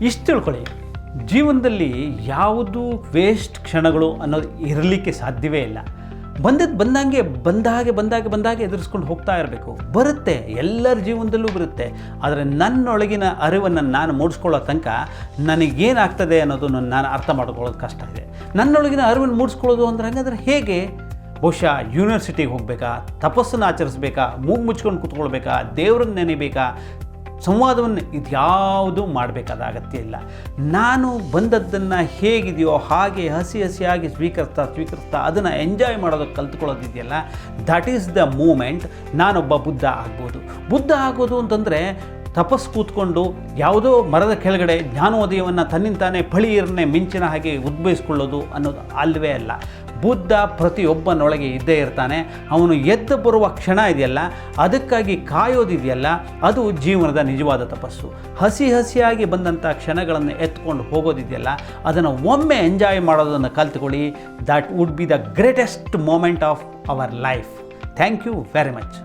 ಇಷ್ಟು ತಿಳ್ಕೊಳ್ಳಿ. ಜೀವನದಲ್ಲಿ ಯಾವುದು ವೇಸ್ಟ್ ಕ್ಷಣಗಳು ಅನ್ನೋದು ಇರಲಿಕ್ಕೆ ಸಾಧ್ಯವೇ ಇಲ್ಲ. ಬಂದದ್ದು ಬಂದಂಗೆ, ಬಂದಾಗೆ ಬಂದಾಗೆ ಬಂದಾಗೆ ಎದುರಿಸ್ಕೊಂಡು ಹೋಗ್ತಾ ಇರಬೇಕು. ಬರುತ್ತೆ, ಎಲ್ಲರ ಜೀವನದಲ್ಲೂ ಬರುತ್ತೆ. ಆದರೆ ನನ್ನೊಳಗಿನ ಅರಿವನ್ನು ನಾನು ಮೂಡಿಸ್ಕೊಳ್ಳೋ ತನಕ ನನಗೇನಾಗ್ತದೆ ಅನ್ನೋದನ್ನು ನಾನು ಅರ್ಥ ಮಾಡ್ಕೊಳ್ಳೋದು ಕಷ್ಟ ಇದೆ. ನನ್ನೊಳಗಿನ ಅರಿವನ್ನು ಮೂಡಿಸ್ಕೊಳ್ಳೋದು ಅಂದ್ರೆ ಹಂಗಂದ್ರೆ ಹೇಗೆ? ಬಹುಶಃ ಯೂನಿವರ್ಸಿಟಿಗೆ ಹೋಗಬೇಕಾ? ತಪಸ್ಸನ್ನು ಆಚರಿಸ್ಬೇಕಾ? ಮೂಗು ಮುಚ್ಕೊಂಡು ಕೂತ್ಕೊಳ್ಬೇಕಾ? ದೇವ್ರನ್ನ ನೆನೆಬೇಕಾ? ಸಂವಾದವನ್ನು ಇದ್ಯಾವುದೂ ಮಾಡಬೇಕಾದ ಅಗತ್ಯ ಇಲ್ಲ. ನಾನು ಬಂದದ್ದನ್ನು ಹೇಗಿದೆಯೋ ಹಾಗೆ ಹಸಿ ಹಸಿಯಾಗಿ ಸ್ವೀಕರಿಸ್ತಾ ಸ್ವೀಕರಿಸ್ತಾ ಅದನ್ನು ಎಂಜಾಯ್ ಮಾಡೋದಕ್ಕೆ ಕಲ್ತ್ಕೊಳ್ಳೋದಿದೆಯಲ್ಲ ದಟ್ ಈಸ್ ದ ಮೂಮೆಂಟ್ ನಾನೊಬ್ಬ ಬುದ್ಧ ಆಗ್ಬೋದು. ಬುದ್ಧ ಆಗೋದು ಅಂತಂದರೆ ತಪಸ್ ಕೂತ್ಕೊಂಡು ಯಾವುದೋ ಮರದ ಕೆಳಗಡೆ ಜ್ಞಾನೋದಯವನ್ನು ತನ್ನಿಂತಾನೇ ಫಳೀರನ್ನೇ ಮಿಂಚಿನ ಹಾಗೆ ಉದ್ಭವಿಸ್ಕೊಳ್ಳೋದು ಅನ್ನೋದು ಅಲ್ಲವೇ ಅಲ್ಲ. ಬುದ್ಧ ಪ್ರತಿಯೊಬ್ಬನೊಳಗೆ ಇದ್ದೇ ಇರ್ತಾನೆ. ಅವನು ಎದ್ದು ಬರುವ ಕ್ಷಣ ಇದೆಯಲ್ಲ, ಅದಕ್ಕಾಗಿ ಕಾಯೋದಿದೆಯಲ್ಲ ಅದು ಜೀವನದ ನಿಜವಾದ ತಪಸ್ಸು. ಹಸಿ ಹಸಿಯಾಗಿ ಬಂದಂಥ ಕ್ಷಣಗಳನ್ನು ಎತ್ಕೊಂಡು ಹೋಗೋದಿದೆಯಲ್ಲ ಅದನ್ನು ಒಮ್ಮೆ ಎಂಜಾಯ್ ಮಾಡೋದನ್ನು ಕಲ್ತ್ಕೊಳ್ಳಿ. That would be the greatest moment of our life thank you very much